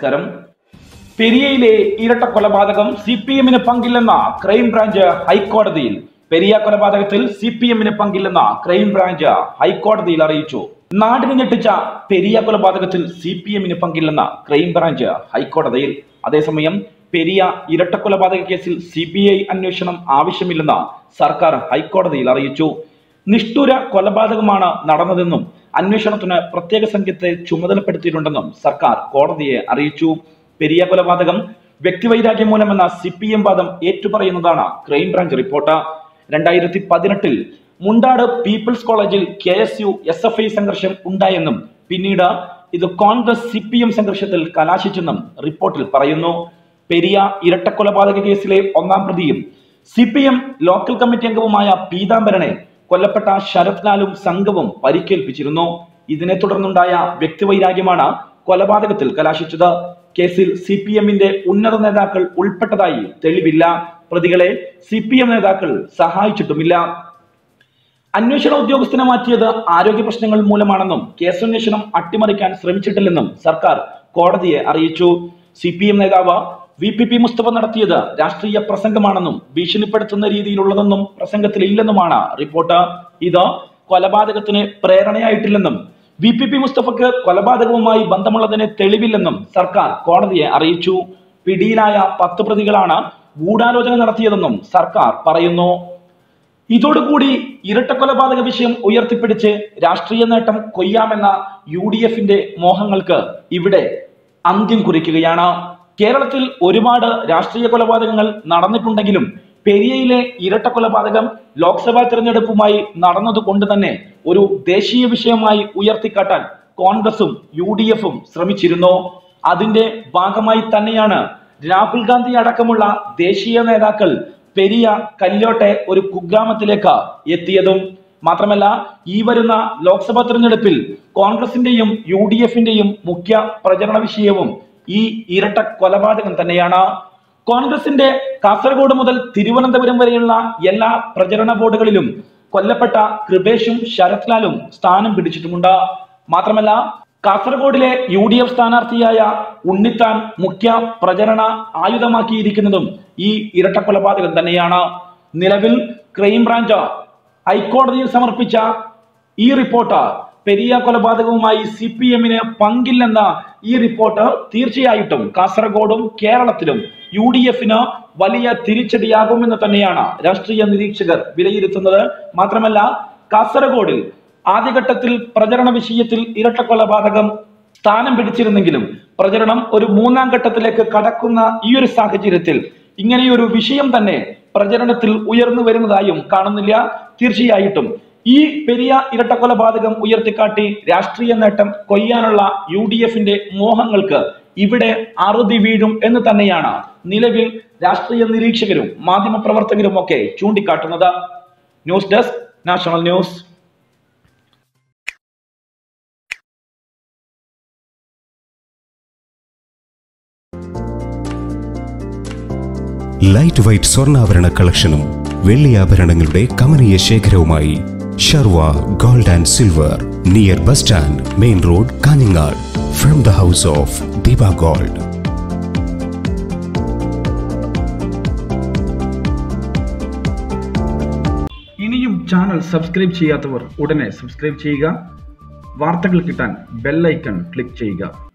നമസ്കാരം. പെരിയയിലെ ഇരട്ട കൊലപാതകം സി പി എമ്മിന് പങ്കില്ലെന്ന ക്രൈംബ്രാഞ്ച് ഹൈക്കോടതിയിൽ. പെരിയ കൊലപാതകത്തിൽ സി പി എമ്മിന് പങ്കില്ലെന്ന ക്രൈംബ്രാഞ്ച് ഹൈക്കോടതിയിൽ അറിയിച്ചു. നാടിനെ ഞെട്ടിച്ച പെരിയ കൊലപാതകത്തിൽ സി പി എമ്മിന് പങ്കില്ലെന്ന ക്രൈംബ്രാഞ്ച് ഹൈക്കോടതിയിൽ. അതേസമയം പെരിയ ഇരട്ട കൊലപാതക കേസിൽ സി ബി ഐ അന്വേഷണം ആവശ്യമില്ലെന്ന് സർക്കാർ ഹൈക്കോടതിയിൽ അറിയിച്ചു. നിഷ്ഠുര കൊലപാതകമാണ് നടന്നതെന്നും അന്വേഷണത്തിന് പ്രത്യേക സംഘത്തെ ചുമതലപ്പെടുത്തിയിട്ടുണ്ടെന്നും സർക്കാർ കോടതിയെ അറിയിച്ചു. പെരിയ കൊലപാതകം വ്യക്തിവൈരാഗ്യം മൂലമെന്ന സി പി എം വാദം ഏറ്റുപറയുന്നതാണ് ക്രൈംബ്രാഞ്ച് റിപ്പോർട്ട്. രണ്ടായിരത്തി പതിനെട്ടിൽ മുണ്ടാട് പീപ്പിൾസ് കോളേജിൽ K S U S F I സംഘർഷം ഉണ്ടായെന്നും പിന്നീട് ഇത് കോൺഗ്രസ് സി പി എം സംഘർഷത്തിൽ കലാശിച്ചെന്നും റിപ്പോർട്ടിൽ പറയുന്നു. പെരിയ ഇരട്ടക്കൊലപാതക കേസിലെ ഒന്നാം പ്രതിയും C P M local committee അംഗവുമായ പീതാംബരനെ കൊല്ലപ്പെട്ട ശരത് ലാലും സംഘവും പരിക്കേൽപ്പിച്ചിരുന്നു. ഇതിനെ തുടർന്നുണ്ടായ വ്യക്തിവൈരാഗ്യമാണ് കൊലപാതകത്തിൽ കലാശിച്ചത്. കേസിൽ സി പി എമ്മിന്റെ ഉന്നത നേതാക്കൾ ഉൾപ്പെട്ടതായി തെളിവില്ല. പ്രതികളെ സി പി എം നേതാക്കൾ സഹായിച്ചിട്ടുമില്ല. അന്വേഷണ ഉദ്യോഗസ്ഥനെ മാറ്റിയത് ആരോഗ്യ പ്രശ്നങ്ങൾ മൂലമാണെന്നും കേസന്വേഷണം അട്ടിമറിക്കാൻ ശ്രമിച്ചിട്ടില്ലെന്നും സർക്കാർ കോടതിയെ അറിയിച്ചു. സി പി എം നേതാവ് വി പി പി മുസ്തഫ നടത്തിയത് രാഷ്ട്രീയ പ്രസംഗമാണെന്നും ഭീഷണിപ്പെടുത്തുന്ന രീതിയിലുള്ളതെന്നും പ്രസംഗത്തിൽ ഇല്ലെന്നുമാണ് റിപ്പോർട്ട്. ഇത് കൊലപാതകത്തിന് പ്രേരണയായിട്ടില്ലെന്നും വി പി പി മുസ്തഫക്ക് കൊലപാതകവുമായി ബന്ധമുള്ളതിന് തെളിവില്ലെന്നും സർക്കാർ കോടതിയെ അറിയിച്ചു. പിടിയിലായ പത്ത് പ്രതികളാണ് ഗൂഢാലോചന നടത്തിയതെന്നും സർക്കാർ പറയുന്നു. ഇതോടുകൂടി ഇരട്ട കൊലപാതക വിഷയം ഉയർത്തിപ്പിടിച്ച് രാഷ്ട്രീയ നേട്ടം കൊയ്യാമെന്ന യു ഡി എഫിന്റെ മോഹങ്ങൾക്ക് ഇവിടെ അന്ത്യം കുറിക്കുകയാണ്. കേരളത്തിൽ ഒരുപാട് രാഷ്ട്രീയ കൊലപാതകങ്ങൾ നടന്നിട്ടുണ്ടെങ്കിലും പെരിയയിലെ ഇരട്ട കൊലപാതകം ലോക്സഭാ തെരഞ്ഞെടുപ്പുമായി നടന്നതുകൊണ്ട് തന്നെ ഒരു ദേശീയ വിഷയമായി ഉയർത്തിക്കാട്ടാൻ കോൺഗ്രസും യു ഡി എഫും ശ്രമിച്ചിരുന്നു. അതിന്റെ ഭാഗമായി തന്നെയാണ് രാഹുൽ ഗാന്ധി അടക്കമുള്ള ദേശീയ നേതാക്കൾ പെരിയ കല്യോട്ടെ ഒരു കുഗ്രാമത്തിലേക്ക് എത്തിയതും. മാത്രമല്ല ഈ വരുന്ന ലോക്സഭാ തെരഞ്ഞെടുപ്പിൽ കോൺഗ്രസിന്റെയും യു ഡി എഫിന്റെയും മുഖ്യ പ്രചരണ വിഷയവും ഈ ഇരട്ട കൊലപാതകം തന്നെയാണ്. കോൺഗ്രസിന്റെ കാസർഗോഡ് മുതൽ തിരുവനന്തപുരം വരെയുള്ള എല്ലാ പ്രചരണ ബോർഡുകളിലും കൊല്ലപ്പെട്ട കൃപേഷും ശരത്ലാലും സ്ഥാനം പിടിച്ചിട്ടുമുണ്ട്. മാത്രമല്ല കാസർഗോഡിലെ യു ഡി എഫ് സ്ഥാനാർത്ഥിയായ ഉണ്ണിത്താൻ മുഖ്യ പ്രചരണ ആയുധമാക്കിയിരിക്കുന്നതും ഈ ഇരട്ട കൊലപാതകം തന്നെയാണ്. നിലവിൽ ക്രൈംബ്രാഞ്ച് ഹൈക്കോടതിയിൽ സമർപ്പിച്ച ഈ റിപ്പോർട്ട് പെരിയ കൊലപാതകവുമായി സി പി എമ്മിന് പങ്കില്ലെന്ന ഈ റിപ്പോർട്ട് തീർച്ചയായിട്ടും കാസർഗോഡും കേരളത്തിലും യു ഡി എഫിന് വലിയ തിരിച്ചടിയാകുമെന്ന് തന്നെയാണ് രാഷ്ട്രീയ നിരീക്ഷകർ വിലയിരുത്തുന്നത്. മാത്രമല്ല കാസർഗോഡിൽ ആദ്യഘട്ടത്തിൽ പ്രചരണ വിഷയത്തിൽ ഇരട്ട കൊലപാതകം സ്ഥാനം പിടിച്ചിരുന്നെങ്കിലും പ്രചരണം ഒരു മൂന്നാം ഘട്ടത്തിലേക്ക് കടക്കുന്ന ഈ ഒരു സാഹചര്യത്തിൽ ഇങ്ങനെയൊരു വിഷയം തന്നെ പ്രചരണത്തിൽ ഉയർന്നു വരുന്നതായും കാണുന്നില്ല. തീർച്ചയായിട്ടും ഈ പെരിയ ഇരട്ടക്കൊലപാതകം ഉയർത്തിക്കാട്ടി രാഷ്ട്രീയ നേട്ടം കൊയ്യാനുള്ള യു ഡി എഫിന്റെ മോഹങ്ങൾക്ക് ഇവിടെ അറുതി വീഴും എന്ന് തന്നെയാണ് നിലവിൽ രാഷ്ട്രീയ നിരീക്ഷകരും മാധ്യമപ്രവർത്തകരും ഒക്കെ ചൂണ്ടിക്കാട്ടുന്നത്. News desk national news. Light സ്വർണാഭരണ Sharva gold and silver near bus stand main road Kanhangad from the house of Deepa gold ഇനിയും ചാനൽ സബ്സ്ക്രൈബ് ചെയ്യാത്തവർ ഉടനെ സബ്സ്ക്രൈബ് ചെയ്യുക. വാർത്തകൾ കിട്ടാൻ ബെല്ലൈക്കൺ ക്ലിക്ക് ചെയ്യുക.